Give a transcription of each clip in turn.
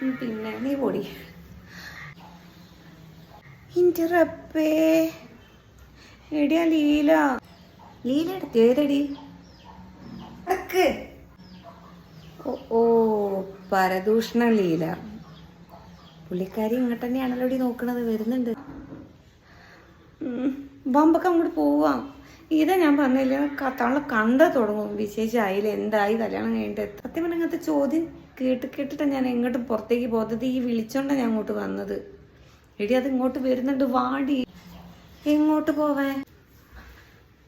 പിന്നെ നീ പൊടി. ഇന്ററപ്പേ എടിയാ ലീല. ലീല എടുത്ത് ഏതടി? അടക്ക്. ഓ പരദൂഷണ ലീല. പുള്ളിക്കാരി ഇങ്ങോട്ട് തന്നെയാണല്ലോ നോക്കണത്. വരുന്നുണ്ട്. ബമ്പൊക്കെ അങ്ങോട്ട് പോവാം. ഇതാ ഞാൻ പറഞ്ഞില്ല തള്ള കണ്ട തുടങ്ങും. വിശേഷമായില്ല എന്തായി കല്യാണം കഴിഞ്ഞിട്ട്. സത്യം പറഞ്ഞാൽ അങ്ങനത്തെ ചോദ്യം കേട്ട് കേട്ടിട്ടാണ് ഞാൻ എങ്ങോട്ടും പുറത്തേക്ക് പോകുന്നത് ഈ വിളിച്ചോണ്ടാണ് ഞാൻ അങ്ങോട്ട് വന്നത്. എടി അത് ഇങ്ങോട്ട് വരുന്നുണ്ട് വാടി. എങ്ങോട്ട് പോവാൻ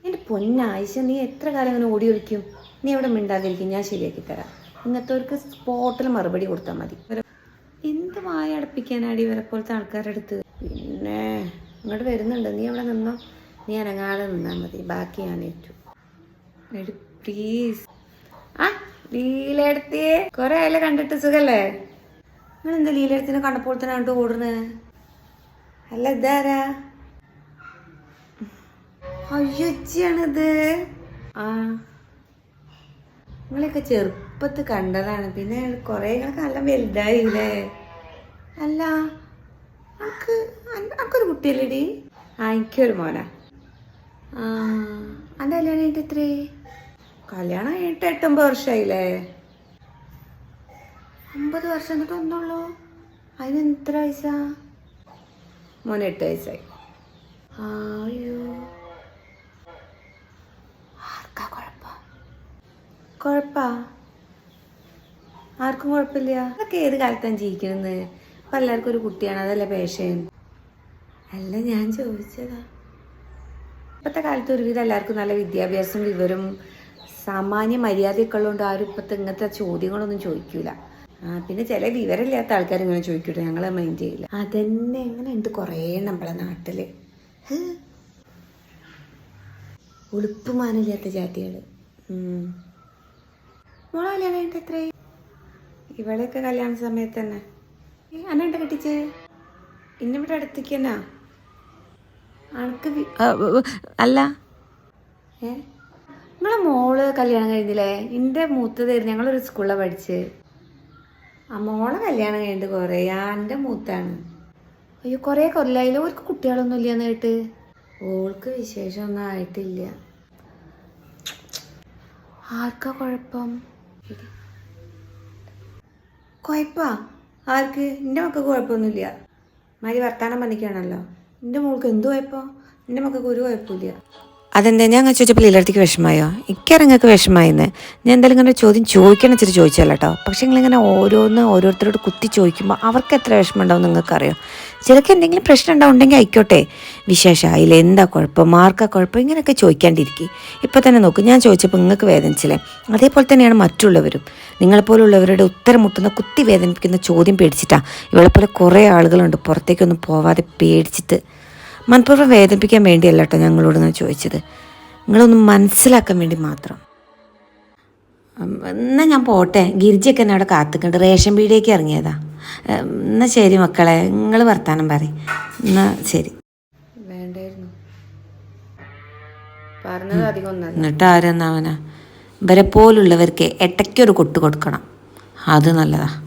എന്റെ പൊന്നായിശ നീ എത്ര കാലം അങ്ങനെ ഓടി ഒളിക്കും? നീ എവിടെ മിണ്ടാതിരിക്കും ഞാൻ ശരിയാക്കി തരാം. ഇങ്ങനത്തെവർക്ക് സ്പോട്ടിൽ മറുപടി കൊടുത്താൽ മതി. എന്ത് വായ അടപ്പിക്കാനാടി ഇവരെ പോലത്തെ ആൾക്കാരുടെ അടുത്ത്? ഇങ്ങോട്ട് വരുന്നുണ്ട്. നീ അവിടെ നിന്നോ? നീ അനങ്ങാതെ നിന്നാൽ മതി. ബാക്കി ഞാൻ ഏറ്റു. പ്ലീസ് ആ ലീലെടുത്തിയേ കുറെ അയല കണ്ടിട്ട് സുഖല്ലേ? നിങ്ങൾ എന്താ ലീലെടുത്തിനെ കണ്ടപ്പോൾ തന്നെ കണ്ടു ഓടുന്നത് അല്ല ഇതാരാ? അയ്യച്ചിയാണിത് ആ. നിങ്ങളെയൊക്കെ ചെറുപ്പത്ത് കണ്ടതാണ്. പിന്നെ കുറേ നല്ല വലുതായില്ലേ? അല്ല അനക്ക് അനക്കൊരു കുട്ടിയല്ലേടി? ആ എനിക്കൊരു മോനാ. ആ എന്റെ കല്യാണം കഴിഞ്ഞിട്ട് എത്രേ കല്യാണം കഴിഞ്ഞിട്ട് എട്ടൊമ്പത് വർഷമായില്ലേ ഒമ്പത് വർഷം എന്നിട്ട് ഒന്നുള്ളൂ? അതിന് എത്ര വയസ്സാ? മോന് എട്ട് വയസ്സായി. അയ്യോ. ആർക്കാ കുഴപ്പം? കുഴപ്പാ? ആർക്കും കുഴപ്പമില്ല അതൊക്കെ ഏത് കാലത്താണ് ജീവിക്കണെന്ന് ഇപ്പം എല്ലാവർക്കും ഒരു കുട്ടിയാണ് അതല്ലേ പേഷൻ അല്ല ഞാൻ ചോദിച്ചതാ. ഇപ്പോഴത്തെ കാലത്ത് ഒരുവിധം എല്ലാവർക്കും നല്ല വിദ്യാഭ്യാസം വിവരം സാമാന്യ മര്യാദയൊക്കെ ഉള്ളതുകൊണ്ട് ആരും ഇപ്പോഴത്തെ ഇങ്ങനത്തെ ചോദ്യങ്ങളൊന്നും ചോദിക്കൂല. പിന്നെ ചില വിവരമില്ലാത്ത ആൾക്കാർ ഇങ്ങനെ ചോദിക്കൂട്ടെ ഞങ്ങളെ മൈൻഡ് ചെയ്യില്ല അതന്നെ എങ്ങനെ ഉണ്ട് കുറേ നമ്മളെ നാട്ടിൽ. ഉളുപ്പുമാനില്ലാത്ത ജാതികൾ മോളെ കല്യാണം ഇവളെയൊക്കെ കല്യാണ സമയത്ത് തന്നെ. കെട്ടിച്ച് ഇന്നിവിടെ അടുത്തേക്ക് തന്നെ അനക്ക് അല്ല. ഏ? നമ്മളെ മോൾ കല്യാണം കഴിഞ്ഞില്ലേ? എന്റെ മൂത്തതായിരുന്നു ഞങ്ങളൊരു സ്കൂളിലാണ് പഠിച്ച്. ആ മോളെ കല്യാണം കഴിഞ്ഞിട്ട് കുറേ ആ എന്റെ മൂത്താണ്. അയ്യോ കുറേ കൊല്ലായില്ല? ഓർക്ക് കുട്ടികളൊന്നും ഇല്ലയെന്ന് കേട്ട്. ഓൾക്ക് വിശേഷമൊന്നും ആയിട്ടില്ല. ആർക്കാ കുഴപ്പം? കുഴപ്പാ? ആർക്ക്? എന്റെ മക്കൾക്ക് കുഴപ്പമൊന്നുമില്ല. മാരി വർത്താനം പറഞ്ഞിരിക്കുകയാണല്ലോ. എന്റെ മോൾക്ക് എന്ത് കുഴപ്പം? എന്റെ മക്കൾക്ക് ഒരു കുഴപ്പമില്ല അതെന്താ? ഞാൻ അങ്ങനെ ചോദിച്ചപ്പോൾ ലീലടത്തേക്ക് വിഷമമായോ? ഇക്കറിങ്ങൾക്ക് വിഷമമായിന്ന്. ഞാൻ എന്തായാലും ഇങ്ങനെ ചോദ്യം ചോദിക്കണം ഇച്ചിരി ചോദിച്ചല്ല കേട്ടോ പക്ഷേ നിങ്ങളിങ്ങനെ ഓരോന്ന് ഓരോരുത്തരോട് കുത്തി ചോദിക്കുമ്പോൾ അവർക്ക് എത്ര വിഷമം ഉണ്ടാവും നിങ്ങൾക്കറിയോ? ചിലക്ക് എന്തെങ്കിലും പ്രശ്നം ഉണ്ടാവുണ്ടെങ്കിൽ ആയിക്കോട്ടെ. വിശേഷമായില്ല എന്താ കുഴപ്പം? മാർക്കാ കുഴപ്പം? ഇങ്ങനെയൊക്കെ ചോദിക്കാണ്ടിരിക്കും. ഇപ്പോൾ തന്നെ നോക്കും ഞാൻ ചോദിച്ചപ്പോൾ നിങ്ങൾക്ക് വേദനിച്ചില്ലേ? അതേപോലെ തന്നെയാണ് മറ്റുള്ളവരും. നിങ്ങളെപ്പോലുള്ളവരുടെ ഉത്തരം മുട്ടുന്ന കുത്തി വേദനിപ്പിക്കുന്ന ചോദ്യം പേടിച്ചിട്ടാണ് ഇവളെപ്പോലെ കുറേ ആളുകളുണ്ട്. പുറത്തേക്കൊന്നും പോവാതെ പേടിച്ചിട്ട് മനഃപൂർവം വേദനിപ്പിക്കാൻ വേണ്ടിയല്ല കേട്ടോ ഞങ്ങളോട് ഇങ്ങനെ ചോദിച്ചത്. നിങ്ങളൊന്ന് മനസ്സിലാക്കാൻ വേണ്ടി മാത്രം. എന്നാൽ എന്നാ ഞാൻ പോട്ടെ. ഗിരിജയൊക്കെ എന്നെ അവിടെ കാത്തുക്കണ്ട് റേഷൻ പീടിയേക്ക് ഇറങ്ങിയതാ. എന്നാൽ എന്നാ ശരി മക്കളെ. നിങ്ങൾ വർത്താനം പറയും. എന്നാ ശരി. വേണ്ടായിരുന്നു. പറഞ്ഞത് അധികം ഒന്നല്ല. എന്നിട്ട് ആരെന്നാവനാ? ഇവരെ പോലുള്ളവർക്ക് ഇടയ്ക്കൊരു കൊട്ട് കൊടുക്കണം. അത് നല്ലതാ.